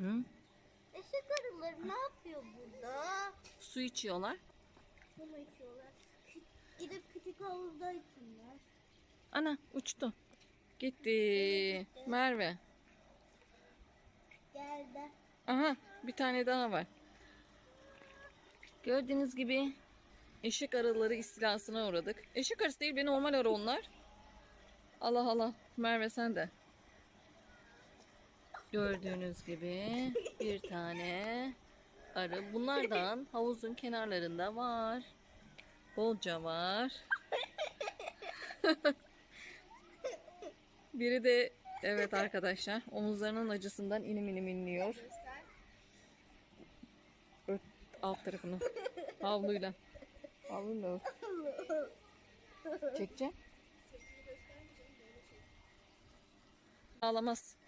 Hı? Eşek arıları ne yapıyor burada? Su içiyorlar. Bunu içiyorlar. Gidip küçük havuzda içsinler. Ana uçtu. Gitti. Merve. Geldi. Aha bir tane daha var. Gördüğünüz gibi eşek arıları istilasına uğradık. Eşek arısı değil be normal arı onlar. Allah Allah. Merve sen de. Gördüğünüz gibi bir tane arı. Bunlardan havuzun kenarlarında var. Bolca var. Biri de evet arkadaşlar omuzlarının acısından inim inim inliyor. Ört alt tarafını havluyla. Havluyla. Çekeceğim. Ağlamaz.